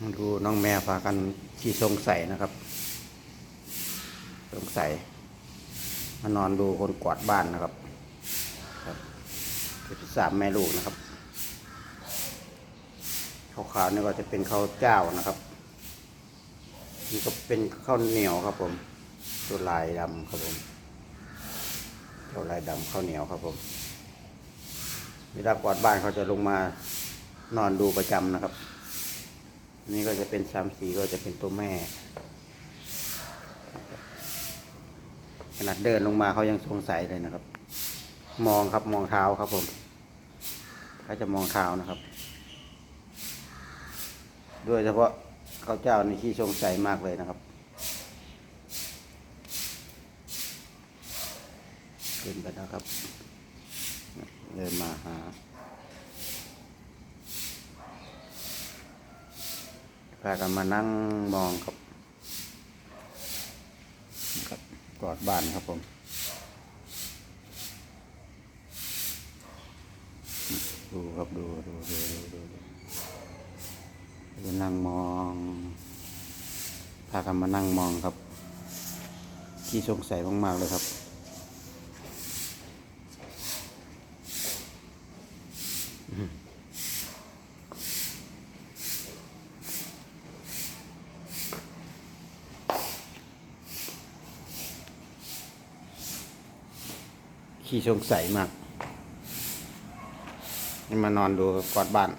ดูน้องแมวพากันขี่สงสัยนะครับ สงสัยมานอนดูคนกวาดบ้านนะครับ ครับสามแม่ลูกนะครับขาวๆนี่ก็จะเป็นข้าวเจ้านะครับนี่ก็เป็นข้าวเหนียวครับผม ตัวลายดำครับผมตัวลายดำข้าวเหนียวครับผมเวลากวาดบ้านเขาจะลงมานอนดูประจำนะครับ นี่ก็จะเป็นสามสีก็จะเป็นตัวแม่ ขนาดเดินลงมาเขายังสงสัยเลยนะครับ มองครับมองเท้าครับผมเขาจะมองเท้านะครับโดยเฉพาะข้าวเจ้าในที่สงสัยมากเลยนะครับขึ้นไปแล้วครับ เดินมาหา พากันมานั่งมองครับครับกอดบ้านครับผมดูครับดูดูดูดูดูดูจะนั่งมองพากันมานั่งมองครับที่สงสัยมากๆเลยครับ ขี้สงสัยมากนี่มานอนดูกอดบ้าน